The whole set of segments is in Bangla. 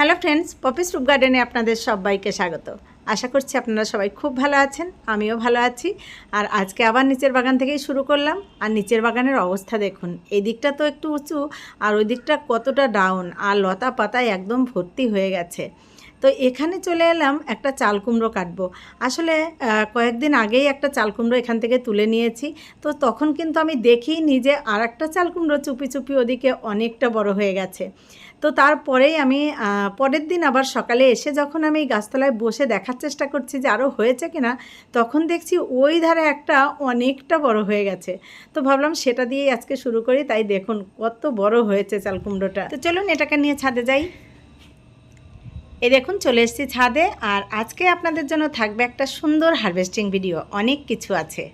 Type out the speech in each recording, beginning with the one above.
হ্যালো ফ্রেন্ডস, পপিস রুপ গার্ডেনে আপনাদের সবাইকে স্বাগত। আশা করছি আপনারা সবাই খুব ভালো আছেন, আমিও ভালো আছি। আর আজকে আবার নিচের বাগান থেকেই শুরু করলাম। আর নিচের বাগানের অবস্থা দেখুন, এই দিকটা তো একটু উঁচু, আর ওই দিকটা কতটা ডাউন আর লতা পাতায় একদম ভর্তি হয়ে গেছে। তো এখানে চলে এলাম একটা চাল কুমড়ো কাটবো। আসলে কয়েকদিন আগেই একটা চাল কুমড়ো এখান থেকে তুলে নিয়েছি। তো তখন কিন্তু আমি দেখি নিজে আর একটা চাল কুমড়ো চুপি চুপি ওদিকে অনেকটা বড় হয়ে গেছে। তো তারপরেই আমি পরের দিন আবার সকালে এসে যখন আমি গাছতলায় বসে দেখার চেষ্টা করছি যে আরও হয়েছে কিনা, তখন দেখছি ওই ধারে একটা অনেকটা বড় হয়ে গেছে। তো ভাবলাম সেটা দিয়েই আজকে শুরু করি, তাই দেখুন কত বড় হয়েছে চালকুমড়োটা। তো চলুন এটাকে নিয়ে ছাদে যাই। এই দেখুন, চলে এসেছি ছাদে আর আজকে আপনাদের জন্য থাকবে একটা সুন্দর হারভেস্টিং ভিডিও, অনেক কিছু আছে।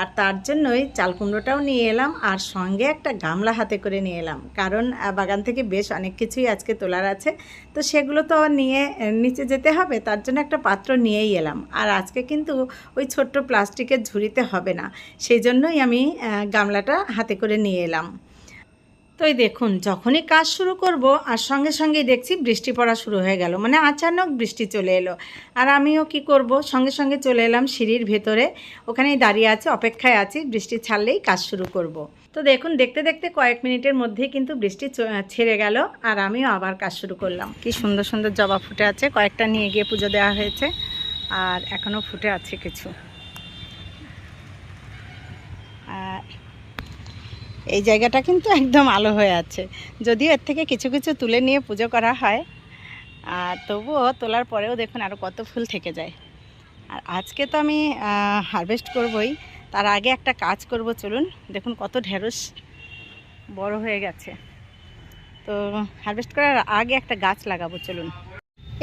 আর তার জন্যই চাল কুমড়োটাও নিয়ে এলাম আর সঙ্গে একটা গামলা হাতে করে নিয়ে এলাম। কারণ বাগান থেকে বেশ অনেক কিছুই আজকে তোলার আছে। তো সেগুলো তো নিয়ে, নিচে যেতে হবে, তার জন্য একটা পাত্র নিয়েই এলাম। আর আজকে কিন্তু ওই ছোট্ট প্লাস্টিকের ঝুড়িতে হবে না। সেই জন্যই আমি গামলাটা হাতে করে নিয়ে এলাম। তো এই দেখুন, যখনই কাজ শুরু করব আর সঙ্গে সঙ্গেই দেখছি বৃষ্টি পড়া শুরু হয়ে গেল। মানে আচানক বৃষ্টি চলে এলো। আর আমিও কি করব? সঙ্গে সঙ্গে চলে এলাম সিঁড়ির ভেতরে। ওখানেই দাঁড়িয়ে আছে, অপেক্ষায় আছি, বৃষ্টি ছাড়লেই কাজ শুরু করব। তো দেখুন, দেখতে দেখতে কয়েক মিনিটের মধ্যেই কিন্তু বৃষ্টি ছেড়ে গেল আর আমিও আবার কাজ শুরু করলাম। কি সুন্দর সুন্দর জবা ফুটে আছে। কয়েকটা নিয়ে গিয়ে পুজো দেওয়া হয়েছে আর এখনও ফুটে আছে কিছু। আর এই জায়গাটা কিন্তু একদম আলো হয়ে আছে। যদিও এর থেকে কিছু কিছু তুলে নিয়ে পুজো করা হয়। আর তবুও তোলার পরেও দেখুন আরও কত ফুল থেকে যায়। আর আজকে তো আমি হারভেস্ট করবই। তার আগে একটা কাজ করব, চলুন। দেখুন কত ঢেঁড়স বড় হয়ে গেছে। তো হারভেস্ট করার আগে একটা গাছ লাগাবো, চলুন।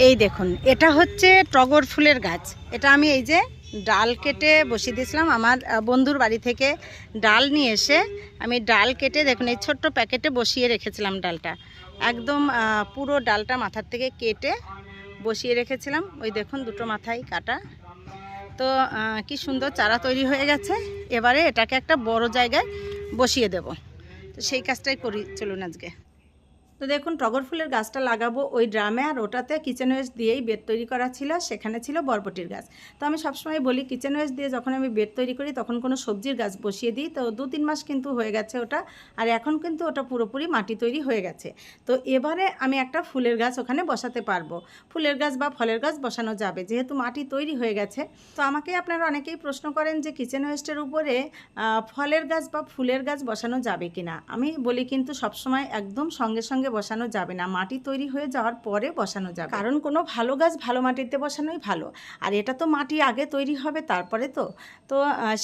এই দেখুন, এটা হচ্ছে টগর ফুলের গাছ। এটা আমি এই যে ডাল কেটে বসিয়ে দিয়েছিলাম। আমার বন্ধুর বাড়ি থেকে ডাল নিয়ে এসে আমি ডাল কেটে দেখুন, এই ছোট্ট প্যাকেটে বসিয়ে রেখেছিলাম ডালটা। একদম পুরো ডালটা মাথার থেকে কেটে বসিয়ে রেখেছিলাম। ওই দেখুন, দুটো মাথায় কাটা। তো কি সুন্দর চারা তৈরি হয়ে গেছে। এবারে এটাকে একটা বড় জায়গায় বসিয়ে দেব। তো সেই কাজটাই করি, চলুন আজকে। তো দেখুন, টগর ফুলের গাছটা লাগাবো ওই ড্রামে আর ওটাতে কিচেন ওয়েস্ট দিয়েই বেড তৈরি করা ছিল, সেখানে ছিল বরবটির গাছ। তো আমি সবসময় বলি কিচেন ওয়েস্ট দিয়ে যখন আমি বেড তৈরি করি, তখন কোনো সবজির গাছ বসিয়ে দিই। তো দু তিন মাস কিন্তু হয়ে গেছে ওটা, আর এখন কিন্তু ওটা পুরোপুরি মাটি তৈরি হয়ে গেছে। তো এবারে আমি একটা ফুলের গাছ ওখানে বসাতে পারব। ফুলের গাছ বা ফলের গাছ বসানো যাবে, যেহেতু মাটি তৈরি হয়ে গেছে। তো আমাকে আপনারা অনেকেই প্রশ্ন করেন যে কিচেন ওয়েস্টের উপরে ফলের গাছ বা ফুলের গাছ বসানো যাবে কিনা? আমি বলি কিন্তু সবসময় একদম সঙ্গে সঙ্গে বসানো যাবে না। মাটি তৈরি হয়ে যাওয়ার পরে বসানো যাবে। কারণ কোনো ভালো গাছ ভালো মাটিতে বসানোই ভালো। আর এটা তো মাটি আগে তৈরি হবে, তারপরে তো। তো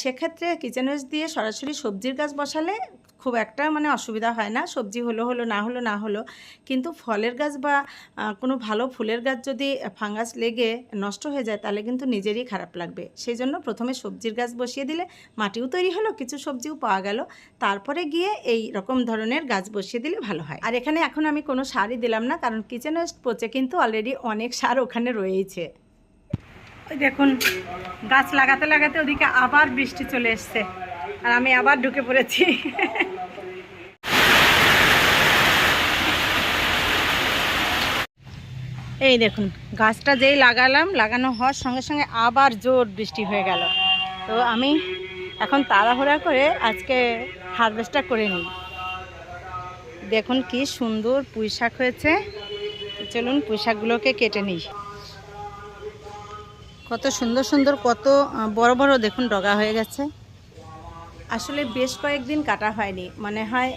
সেক্ষেত্রে কিচেন ওয়েস্ট দিয়ে সরাসরি সবজির গাছ বসালে খুব একটা মানে অসুবিধা হয় না। সবজি হলো হলো, না হলো না হলো। কিন্তু ফলের গাছ বা কোনো ভালো ফুলের গাছ যদি ফাঙ্গাস লেগে নষ্ট হয়ে যায়, তাহলে কিন্তু নিজেরই খারাপ লাগবে। সেই জন্য প্রথমে সবজির গাছ বসিয়ে দিলে মাটিও তৈরি হলো, কিছু সবজিও পাওয়া গেল। তারপরে গিয়ে এই রকম ধরনের গাছ বসিয়ে দিলে ভালো হয়। আর এখানে এখন আমি কোনো সারই দিলাম না, কারণ কিচেন ওয়েস্ট পচে কিন্তু অলরেডি অনেক সার ওখানে রয়েছে ওই দেখুন, গাছ লাগাতে লাগাতে ওদিকে আবার বৃষ্টি চলে এসছে। আর আমি আবার ঢুকে পড়েছি। এই দেখুন, গাছটা যেই লাগালাম, লাগানো হওয়ার সঙ্গে সঙ্গে আবার জোর বৃষ্টি হয়ে গেল। তো আমি এখন তাড়াহুড়া করে আজকে হারভেস্টটা করে নিই। দেখুন কি সুন্দর পুঁই শাক হয়েছে। চলুন পুঁই শাকগুলোকে কেটে নিই। কত সুন্দর সুন্দর, কত বড় বড় দেখুন ডগা হয়ে গেছে। আসলে বেশ কয়েকদিন কাটা হয়নি। মনে হয়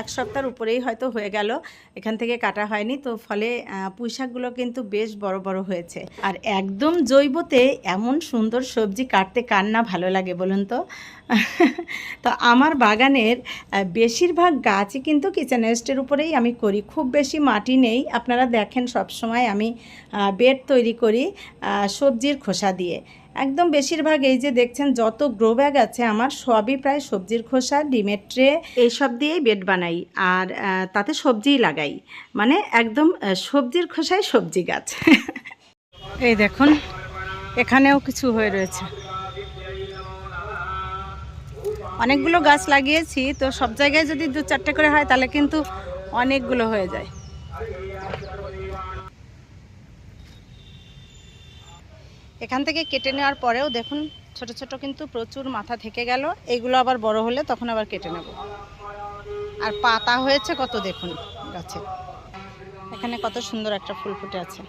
এক সপ্তাহের উপরেই হয়তো হয়ে গেল। এখান থেকে কাটা হয়নি। তো ফলে আহ, পুঁই শাকগুলো কিন্তু বেশ বড় বড় হয়েছে। আর একদম জৈবতে এমন সুন্দর সবজি কাটতে কার না ভালো লাগে বলুন তো? তো আমার বাগানের বেশিরভাগ গাছই কিন্তু কিচেন ওয়েস্টের উপরেই আমি করি। খুব বেশি মাটি নেই। আপনারা দেখেন সব সময় আমি বেড তৈরি করি সবজির খোসা দিয়ে। একদম বেশিরভাগ এই যে দেখছেন যত গ্রো ব্যাগ আছে, আমার সবই প্রায় সবজির খোসা, ডিমের ট্রে এইসব দিয়েই বেড বানাই। আর তাতে সবজিই লাগাই। মানে একদম সবজির খোসায় সবজি গাছ। এই দেখুন, এখানেও কিছু হয়ে রয়েছে। অনেকগুলো গাছ লাগিয়েছি, তো সব জায়গায় যদি দু চারটে করে হয়, তাহলে কিন্তু অনেকগুলো হয়ে যায়। এখান থেকে কেটে নেওয়ার পরেও দেখুন, ছোট ছোট কিন্তু প্রচুর মাথা থেকে গেল। এগুলো আবার বড় হলে তখন আবার কেটে নেব। আর পাতা হয়েছে কত দেখুন গাছে। এখানে কত সুন্দর একটা ফুল ফুটে আছে।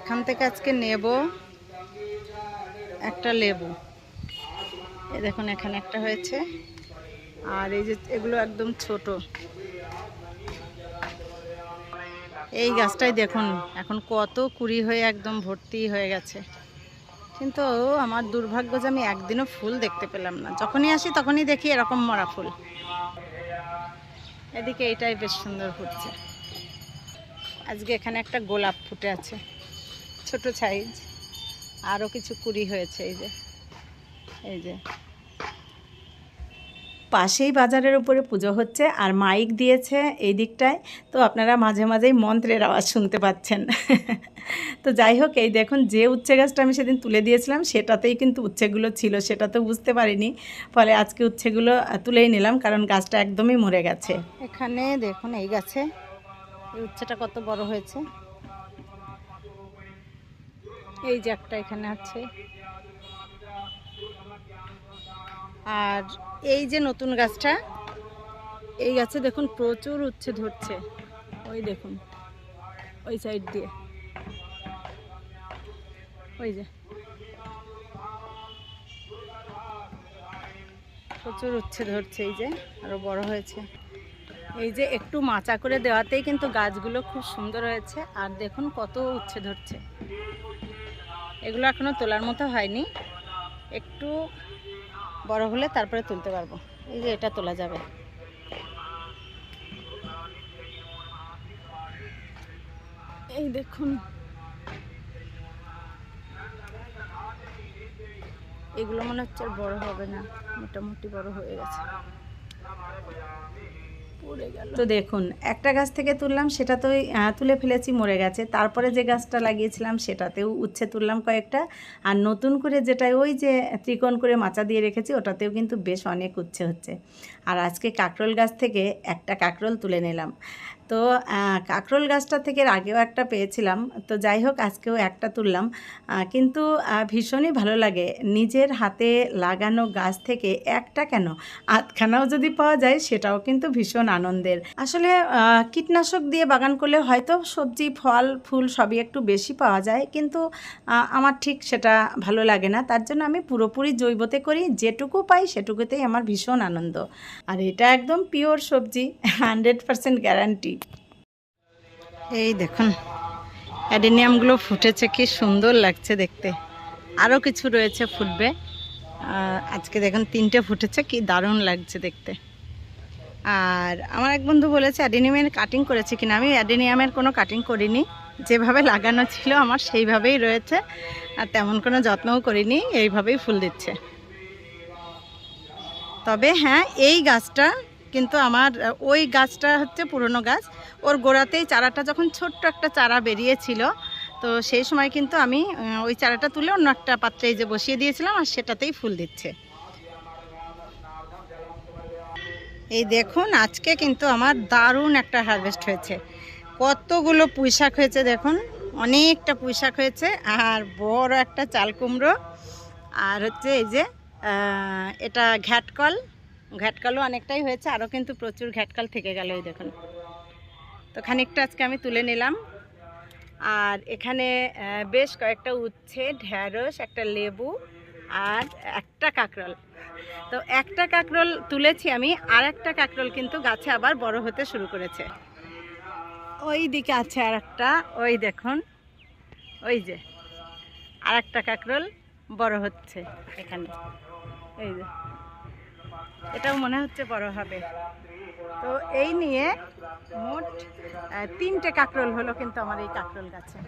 এখান থেকে আজকে নেব একটা লেবু। এ দেখুন, এখানে একটা হয়েছে। আর এই যে, এগুলো একদম ছোট। এই গাছটাই দেখুন, এখন কত কুড়ি হয়ে একদম ভর্তি হয়ে গেছে। কিন্তু আমার দুর্ভাগ্য যে আমি একদিনও ফুল দেখতে পেলাম না। যখনই আসি তখনই দেখি এরকম মরা ফুল। এদিকে এইটাই বেশ সুন্দর ফুটছে। আজকে এখানে একটা গোলাপ ফুটে আছে, ছোট সাইজ আরও কিছু কুড়ি হয়েছে এই যে এই যে। পাশেই বাজারের উপরে পুজো হচ্ছে আর মাইক দিয়েছে এই দিকটায়। তো আপনারা মাঝে মাঝেই মন্ত্রের আওয়াজ শুনতে পাচ্ছেন। তো যাই হোক, এই দেখুন যে উচ্ছে গাছটা আমি সেদিন তুলে দিয়েছিলাম, সেটাতেই কিন্তু উচ্ছেগুলো ছিল, সেটা তো বুঝতে পারিনি। ফলে আজকে উচ্ছেগুলো তুলেই নিলাম কারণ গাছটা একদমই মরে গেছে। এখানে দেখুন এই গাছে, এই উচ্ছেটা কত বড় হয়েছে। এই যে একটা এখানে আছে। আর এই যে নতুন গাছটা, এই গাছে দেখুন প্রচুর উচ্ছে ধরছে। ওই দেখুন, ওই সাইড দিয়ে। ওই যে। প্রচুর উচ্ছে ধরছে এই যে, আরও বড় হয়েছে। এই যে একটু মাচা করে দেওয়াতেই কিন্তু গাছগুলো খুব সুন্দর হয়েছে, আর দেখুন কত উচ্ছে ধরছে। এগুলো এখনও তোলার মতো হয়নি। একটু বড় হলে তারপরে তুলতে পারব। এই যে এটা তোলা যাবে। এই দেখুন। এগুলো মনে হচ্ছে বড় হবে না, মোটামুটি বড় হয়ে গেছে। তো দেখুন, একটা গাছ থেকে তুললাম, সেটা তো তুলে ফেলেছি, মরে গেছে। তারপরে যে গাছটা লাগিয়েছিলাম, সেটাতেও উচ্ছে তুললাম কয়েকটা। আর নতুন করে যেটা ওই যে ত্রিকোণ করে মাচা দিয়ে রেখেছি, ওটাতেও কিন্তু বেশ অনেক উচ্ছে হচ্ছে। আর আজকে কাকরোল গাছ থেকে একটা কাকরোল তুলে নিলাম। তো কাঁকরোল গাছটা থেকে আগেও একটা পেয়েছিলাম। তো যাই হোক, আজকেও একটা তুললাম। কিন্তু ভীষণই ভালো লাগে নিজের হাতে লাগানো গাছ থেকে একটা কেন? আধখানাও যদি পাওয়া যায়, সেটাও কিন্তু ভীষণ আনন্দের। আসলে কীটনাশক দিয়ে বাগান করলে হয়তো সবজি, ফল, ফুল সবই একটু বেশি পাওয়া যায়, কিন্তু আমার ঠিক সেটা ভালো লাগে না। তার জন্য আমি পুরোপুরি জৈবতে করি, যেটুকু পাই সেটুকুতেই আমার ভীষণ আনন্দ। আর এটা একদম পিওর সবজি হান্ড্রেড পারসেন্ট গ্যারান্টি এই দেখুন, অ্যাডেনিয়ামগুলো ফুটেছে, কি সুন্দর লাগছে দেখতে। আরও কিছু রয়েছে ফুটবে। আজকে দেখুন, তিনটে ফুটেছে, কি দারুণ লাগছে দেখতে। আর আমার এক বন্ধু বলেছে, অ্যাডেনিয়ামের কাটিং করেছে কিনা? আমি অ্যাডেনিয়ামের কোনো কাটিং করিনি। যেভাবে লাগানো ছিল, আমার সেইভাবেই রয়েছে। আর তেমন কোনো যত্নও করিনি, এইভাবেই ফুল দিচ্ছে। তবে হ্যাঁ এই গাছটা কিন্তু আমার ওই গাছটা হচ্ছে পুরনো গাছ। ওর গোড়াতেই চারাটা যখন ছোট্ট একটা চারা বেরিয়েছিল, তো সেই সময় কিন্তু আমি ওই চারাটা তুলে অন্য একটা পাত্রে যে বসিয়ে দিয়েছিলাম আর সেটাতেই ফুল দিচ্ছে। এই দেখুন, আজকে কিন্তু আমার দারুণ একটা হারভেস্ট হয়েছে। কতগুলো পুঁই শাক হয়েছে দেখুন, অনেকটা পুঁই শাক হয়েছে আর বড় একটা চাল কুমড়ো। আর হচ্ছে এই যে এটা ঘ্যাটকল। ঘ্যাটকলও অনেকটাই হয়েছে, আরও কিন্তু প্রচুর ঘ্যাটকল থেকে গেল এই দেখুন। তো খানিকটা আজকে আমি তুলে নিলাম। আর এখানে বেশ কয়েকটা উচ্ছে, ঢ্যাঁড়স, একটা লেবু আর একটা কাঁকরোল। তো একটা কাঁকরোল তুলেছি আমি আর একটা কাঁকরোল কিন্তু গাছে আবার বড় হতে শুরু করেছে। ওই দিকে আছে আর একটা ওই দেখুন, ওই যে আর একটা কাঁকরোল বড় হচ্ছে এখানে। এই যে এটাও মনে হচ্ছে বড় হবে। তো এই নিয়ে মোট তিনটে কাঁকরোল হলো কিন্তু আমার এই কাঁকরোল গাছে।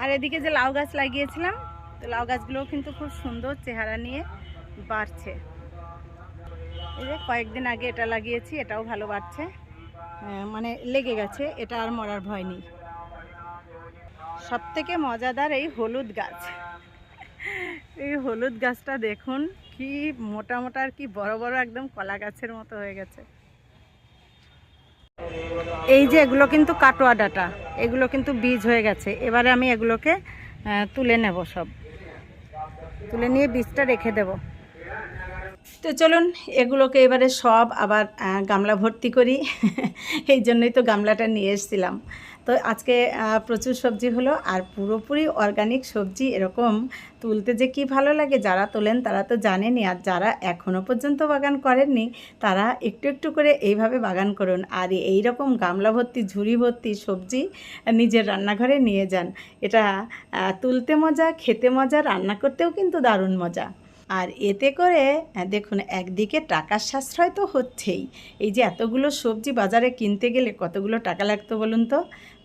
আর এদিকে যে লাউ গাছ লাগিয়েছিলাম, তো লাউ গাছগুলোও কিন্তু খুব সুন্দর চেহারা নিয়ে বাড়ছে। এই যে কয়েকদিন আগে এটা লাগিয়েছি, এটাও ভালো বাড়ছে। মানে লেগে গেছে, এটা আর মরার ভয় নেই। সব থেকে মজাদার এই হলুদ গাছ। এই হলুদ গাছটা দেখুন, কি মোটা মোটা আর কি বড় বড় একদম কলা গাছের মতো হয়ে গেছে। এই যে এগুলো কিন্তু কাটোয়া ডাটা, এগুলো কিন্তু বীজ হয়ে গেছে। এবারে আমি এগুলোকে তুলে নেব সব। তুলে নিয়ে বীজটা রেখে দেব। তো চলুন, এগুলোকে এবারে সব আবার গামলা ভর্তি করি। এই জন্যই তো গামলাটা নিয়ে এসেছিলাম। তো আজকে প্রচুর সবজি হলো আর পুরোপুরি অর্গানিক সবজি এরকম তুলতে যে কি ভালো লাগে যারা তোলেন তারা তো জানেনি আর যারা এখনও পর্যন্ত বাগান করেননি তারা একটু একটু করে এইভাবে বাগান করুন আর এই রকম গামলা ভর্তি, ঝুড়ি ভর্তি সবজি নিজের রান্নাঘরে নিয়ে যান। এটা তুলতে মজা, খেতে মজা, রান্না করতেও কিন্তু দারুণ মজা। আর এতে করে দেখুন একদিকে টাকার সাশ্রয় তো হচ্ছেই। এই যে এতগুলো সবজি বাজারে কিনতে গেলে কতগুলো টাকা লাগতো বলুন তো?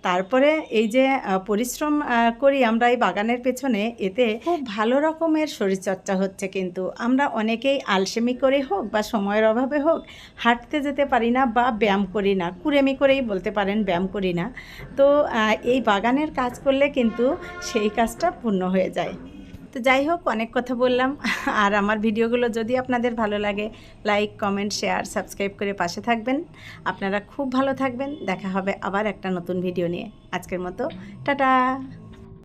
তারপরে এই যে পরিশ্রম করি আমরা এই বাগানের পেছনে এতে খুব ভালো রকমের শরীরচর্চা হচ্ছে কিন্তু। আমরা অনেকেই আলসেমি করে হোক বা সময়ের অভাবে হোক হাঁটতে যেতে পারি না বা ব্যায়াম করি না কুড়েমি করেই বলতে পারেন ব্যায়াম করি না। তো এই বাগানের কাজ করলে কিন্তু সেই কাজটা পূর্ণ হয়ে যায়। তো যাই হোক, অনেক কথা বললাম। আর আমার ভিডিওগুলো যদি আপনাদের ভালো লাগে, লাইক, কমেন্ট, শেয়ার, সাবস্ক্রাইব করে পাশে থাকবেন। আপনারা খুব ভালো থাকবেন। দেখা হবে আবার একটা নতুন ভিডিও নিয়ে। আজকের মতো, টাটা!